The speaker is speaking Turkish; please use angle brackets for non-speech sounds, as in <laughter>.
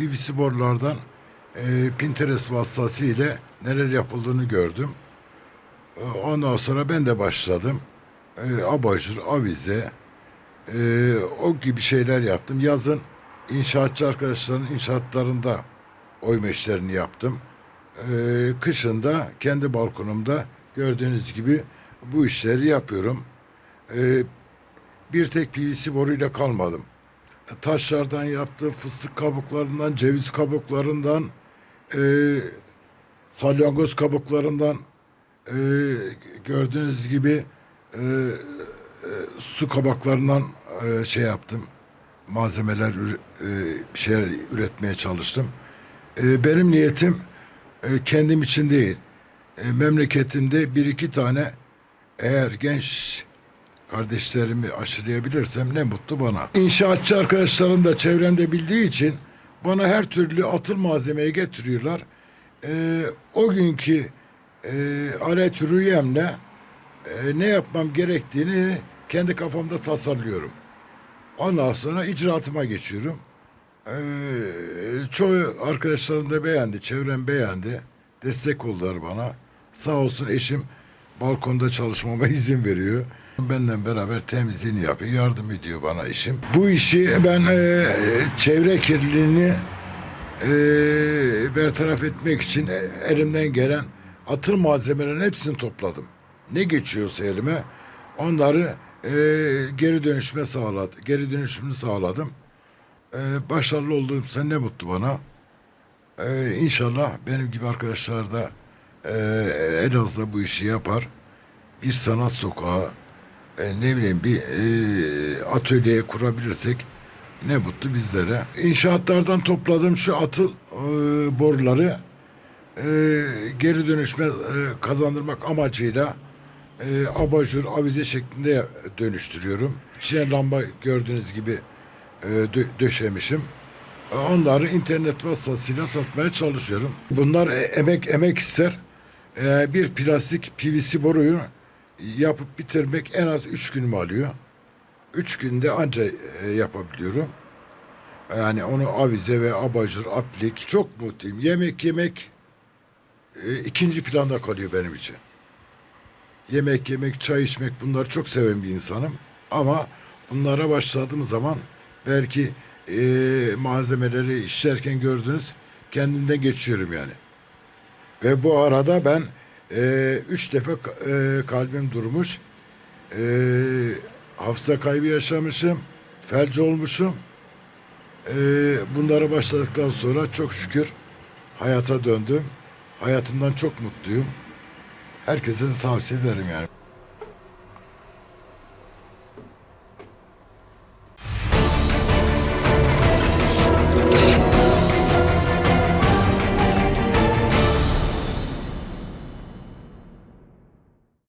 PVC borulardan e, Pinterest vasıtasıyla neler yapıldığını gördüm. E, ondan sonra ben de başladım. E, abajur, avize, e, o gibi şeyler yaptım. Yazın inşaatçı arkadaşların inşaatlarında oyma işlerini yaptım. E, kışın da kendi balkonumda gördüğünüz gibi bu işleri yapıyorum. E, bir tek PVC boruyla kalmadım. Taşlardan yaptım, fıstık kabuklarından, ceviz kabuklarından, e, salyangoz kabuklarından e, gördüğünüz gibi e, e, su kabaklarından e, şey yaptım. Malzemeler, e, şeyler üretmeye çalıştım. E, benim niyetim e, kendim için değil. E, memleketimde bir iki tane eğer genç kardeşlerimi aşılayabilirsem ne mutlu bana. İnşaatçı arkadaşlarım da çevremde bildiği için bana her türlü atıl malzemeyi getiriyorlar. Ee, o günkü e, alet rüyemle e, ne yapmam gerektiğini kendi kafamda tasarlıyorum. Ondan sonra icraatıma geçiyorum. Ee, çoğu arkadaşlarım da beğendi, çevrem beğendi. Destek oldular bana. Sağ olsun eşim balkonda çalışmama <laughs> izin veriyor. Benden beraber temizliğini yapıyor, yardım ediyor bana eşim. Bu işi ben e, çevre kirliliğini e, bertaraf etmek için e, elimden gelen atıl malzemelerin hepsini topladım. Ne geçiyorsa elime onları e, geri dönüşme sağladı, geri dönüşümünü sağladım. E, başarılı olduğum sen ne mutlu bana. E, inşallah benim gibi arkadaşlar da e, Elazığ'da bu işi yapar. Bir sanat sokağı, e, ne bileyim bir e, atölye kurabilirsek ne mutlu bizlere. İnşaatlardan topladığım şu atıl e, boruları e, geri dönüşme e, kazandırmak amacıyla e, abajur, avize şeklinde dönüştürüyorum. İçine lamba gördüğünüz gibi e, dö- döşemişim. E, Onları internet vasıtasıyla satmaya çalışıyorum. Bunlar e, emek emek ister. E, bir plastik PVC boruyu yapıp bitirmek en az üç günümü alıyor. Üç günde anca e, yapabiliyorum. Yani onu avize ve abajur, aplik çok mutluyum. Yemek yemek e, ikinci planda kalıyor benim için. Yemek yemek, çay içmek bunları çok seven bir insanım. Ama bunlara başladığım zaman belki e, malzemeleri işlerken gördünüz kendimden geçiyorum yani. Ve bu arada ben e, üç defa e, kalbim durmuş. E, hafıza kaybı yaşamışım. Felç olmuşum. E, bunlara başladıktan sonra çok şükür hayata döndüm. Hayatımdan çok mutluyum. Herkese tavsiye ederim yani.